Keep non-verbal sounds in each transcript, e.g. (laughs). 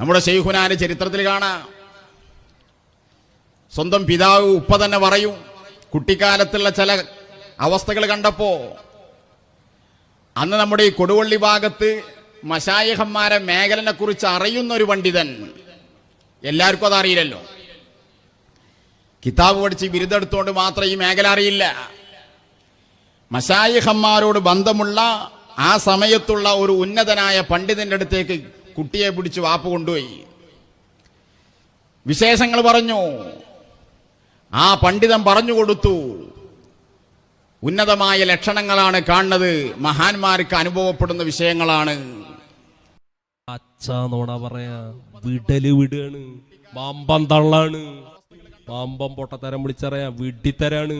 നമ്മുടെ ഷെയ്ഖുനാന്റെ ചരിത്രത്തിൽ കാണാം. സ്വന്തം പിതാവ് ഉപ്പ തന്നെ പറയും കുട്ടിക്കാലത്തുള്ള ചില അവസ്ഥകൾ കണ്ടപ്പോ അന്ന് നമ്മുടെ ഈ കൊടുവള്ളി ഭാഗത്ത് മശായഹന്മാരെ മേഖലനെ കുറിച്ച് അറിയുന്ന ഒരു പണ്ഡിതൻ. എല്ലാവർക്കും അതറിയില്ലല്ലോ. കിതാബ് പഠിച്ച് ബിരുദെടുത്തുകൊണ്ട് മാത്രം ഈ മേഖല അറിയില്ല. മശായിഹന്മാരോട് ബന്ധമുള്ള ആ സമയത്തുള്ള ഒരു ഉന്നതനായ പണ്ഡിതന്റെ അടുത്തേക്ക് കുട്ടിയെ പിടിച്ച് വാപ്പ് കൊണ്ടുപോയി. വിശേഷങ്ങൾ പറഞ്ഞു. ആ പണ്ഡിതൻ പറഞ്ഞു കൊടുത്തു. ഉന്നതമായ ലക്ഷണങ്ങളാണ് കാണുന്നത്. മഹാന്മാർക്ക് അനുഭവപ്പെടുന്ന വിഷയങ്ങളാണ്. അച്ഛാ നോണ പറയാ വിടൽ വിടുകയാണ് പാമ്പം തള്ളാണ്. പാമ്പം പൊട്ടത്തരം വിളിച്ചറിയാ വിഡ്ഢിത്തരാണ്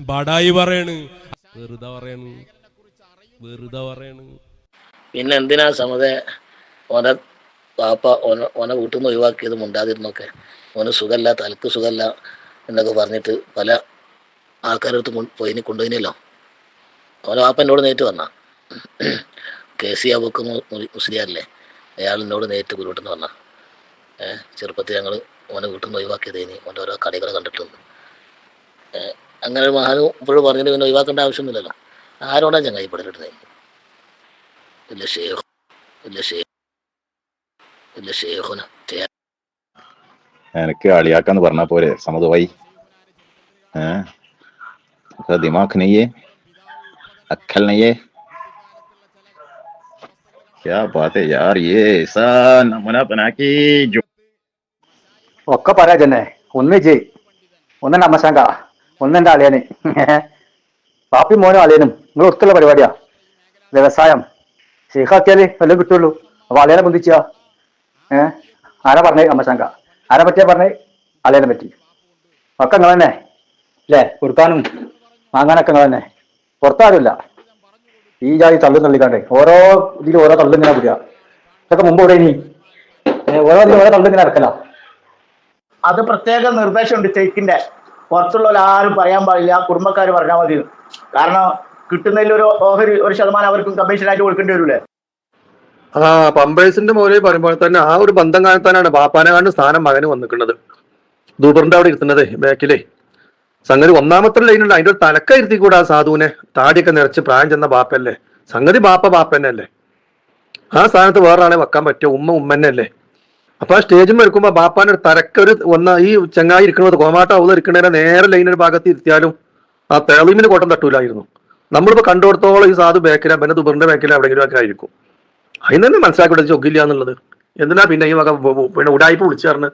ബടായി പറയാണ്. വെറുതെ പറയാണ്. വെറുതെ പറയാണ്. പിന്നെ എന്തിനാ സമതെ? ഓനെ പാപ്പ ഓന ഓനെ വീട്ടിൽ നിന്ന് ഒഴിവാക്കിയത് മുണ്ടാതിരുന്നൊക്കെ ഓന് സുഖമല്ല തലക്ക് സുഖമല്ല എന്നൊക്കെ പറഞ്ഞിട്ട് പല ആൾക്കാരടുത്ത് പോയി കൊണ്ടുപോയിനല്ലോ. അവനെ വാപ്പ എന്നോട് നേരിട്ട് വന്ന. കെ സി അബുക്ക് മുസ്ലിയാരല്ലേ? അയാൾ എന്നോട് നേരിട്ട് ഗുരുവിട്ടെന്ന് വന്ന. ഏഹ് ചെറുപ്പത്തിൽ ഞങ്ങൾ ഓനെ വീട്ടിൽ നിന്ന് ഒഴിവാക്കിയതേനി. ഓന്റെ ഓരോ കടികൾ കണ്ടിട്ടുണ്ട്. അങ്ങനെ ഒരു മഹാനും ഇപ്പോഴും പറഞ്ഞിട്ട് പിന്നെ ഒഴിവാക്കേണ്ട ആവശ്യമൊന്നുമില്ലല്ലോ. ആരോടാ ചങ്ങായി പെടലിടുന്നത് ഇല്ല ഷേഖ് ഇല്ല ഷേഖുന എനിക്ക് അളിയാക്കാന്ന് പറഞ്ഞ പോലെ സമതുവായി. ഏഹ് ദിമാഖ് നെയ്യേ അക്കൽ നെയ്യേ ഒക്കെ പറയാ ചെന്നെ ഒന്ന് ജയ് ഒന്നെന്റെ അമ്മശങ്ക ഒന്നെന്റെ അളിയന്. (laughs) പാപ്പി മോനും അളിയനും നിങ്ങൾ ഒത്തുള്ള പരിപാടിയാ. വ്യവസായം. ശേഖാക്കിയാൽ വല്ലതും കിട്ടുള്ളൂ. അപ്പൊ അളിയനെ ബന്ധിച്ചാ. ഏ? ആരാ പറഞ്ഞേ അമ്മശങ്ക ആരാ പറ്റിയാ പറഞ്ഞേ? അലേനെ പറ്റി. ഒക്കെ നിങ്ങൾ തന്നെ അല്ലേ കൊടുക്കാനും വാങ്ങാനൊക്കെ നിങ്ങൾ തന്നെ പുറത്താരുമില്ല. ഈ ജാതി തള്ളു തള്ളിക്കാണ്ടേ. ഓരോ ഇതിൽ ഓരോ തള്ളിങ്ങനെ പുതിയ ഇതൊക്കെ മുമ്പ് ഇവിടെ ഇനി? ഓരോ ഇതിൽ ഓരോ തള്ളിങ്ങനെ നടക്കല. അത് പ്രത്യേക നിർദ്ദേശമുണ്ട് സ്റ്റേറ്റിന്റെ. പുറത്തുള്ള ആരും പറയാൻ പാടില്ല. കുടുംബക്കാർ പറഞ്ഞാൽ മതി കാരണം കിട്ടുന്നതിൽ ഒരു ഓഹരി ഒരു ശതമാനം അവർക്കും കമ്മീഷനായിട്ട് കൊടുക്കേണ്ടി വരൂലേ? ആ പമ്പേഴ്സിന്റെ മുകളിൽ പറയുമ്പോൾ തന്നെ ആ ഒരു ബന്ധം കാലത്താനാണ് ബാപ്പാനെ കണ്ട് സ്ഥാനം മകന് വന്നിക്കുന്നത് ദൂബറിന്റെ അവിടെ ഇരുത്തുന്നത് ബാക്കിലേ. സംഗതി ഒന്നാമത്തെ ലൈനുണ്ട് അതിന്റെ തലക്ക ഇരുത്തിക്കൂടാ ആ സാധുവിനെ. താടിയൊക്കെ നിറച്ച് പ്രായം ചെന്ന ബാപ്പല്ലേ സംഗതി ബാപ്പ ബാപ്പന്നെ അല്ലേ ആ സ്ഥാനത്ത് വേറൊരാളെ വെക്കാൻ പറ്റിയ ഉമ്മ ഉമ്മന്നെ അല്ലേ അപ്പൊ ആ സ്റ്റേജിൽ എടുക്കുമ്പോ ബാപ്പാന്റെ ഒരു തലക്ക ഒരു ഒന്ന ഈ ചങ്ങായി ഇരിക്കുന്നത് കോമാട്ട അവൾ ഇരിക്കുന്നതിനെ നേരെ ലൈനൊരു ഭാഗത്ത് ഇരുത്തിയാലും ആ തെളിമിന് കോട്ടം തട്ടൂലായിരുന്നു. നമ്മളിപ്പോ കണ്ടുകൊടുത്തോളം ഈ സാധു ബേക്കില പിന്നെ ദുബറിന്റെ ബേക്കില എവിടെയെങ്കിലും ഒക്കെ ആയിരിക്കും. അതിന് തന്നെ മനസ്സിലാക്കി ചൊക്കില്ല എന്നുള്ളത്. എന്തിനാ പിന്നെ ഈ വക പിന്നെ ഉടായ്പ വിളിച്ചു പറഞ്ഞ്